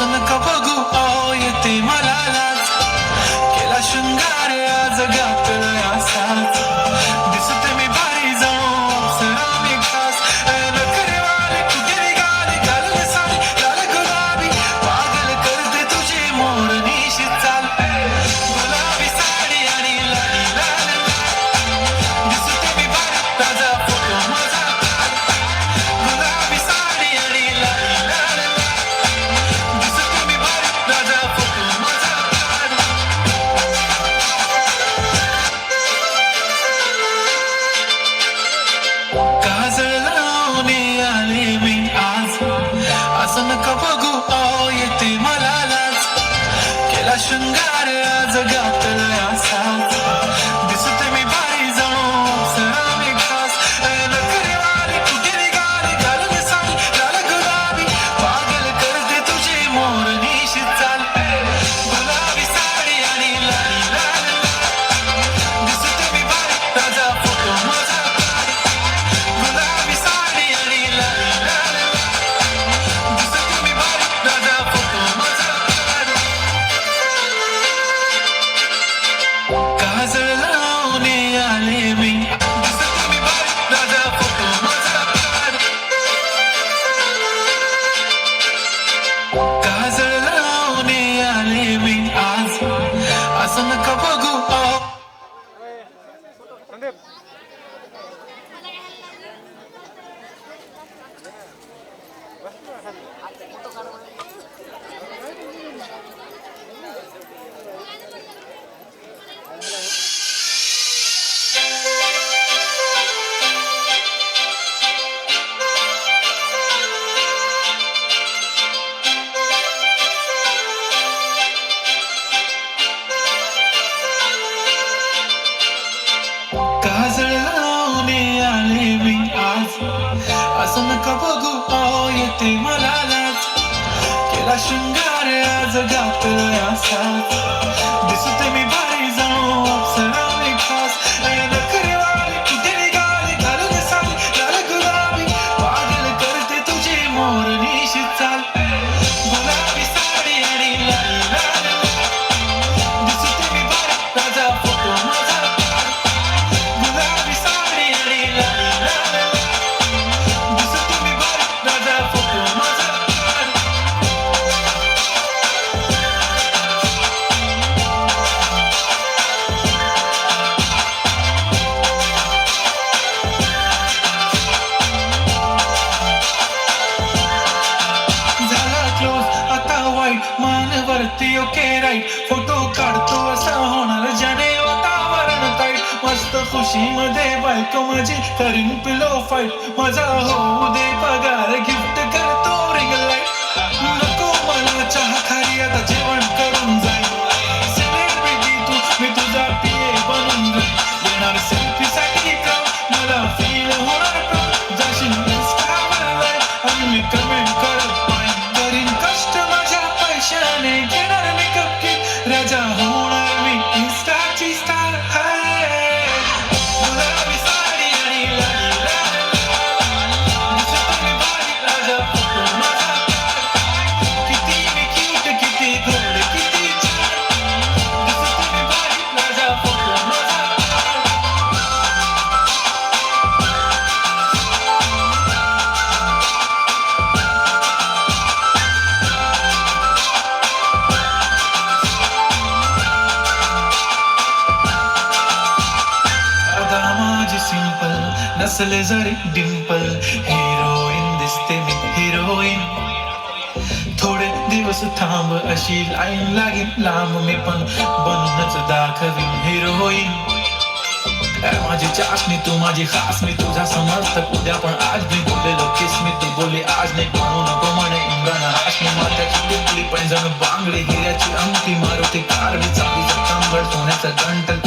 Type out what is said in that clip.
Sana kapagod Eyes the शृंगार आज घातला असा ओके फोटो काढतो असा होणार. ज्याने वातावरण मस्त खुशी मध्ये बायको माझी करीन पिलो फाईट मजा होऊ दे पगार गिफ्ट सिंपल नसले जरी डिंपल हिरोईन दिसते मी हिरोईन थोडे दिवस थांब अशी लाईन लागेल लांब मी पण. बनच दाखवीन हिरोईन माझी चाचणी तू माझी खास मी तुझा समर्थक उद्या पण आज मी बोललेलो किस मी तू बोली आज नाही म्हणू नको म्हणे. इंगाना पण जणू बांगडी. हिऱ्याची अंगठी मारुती कार विचारली सोन्याचा घंटल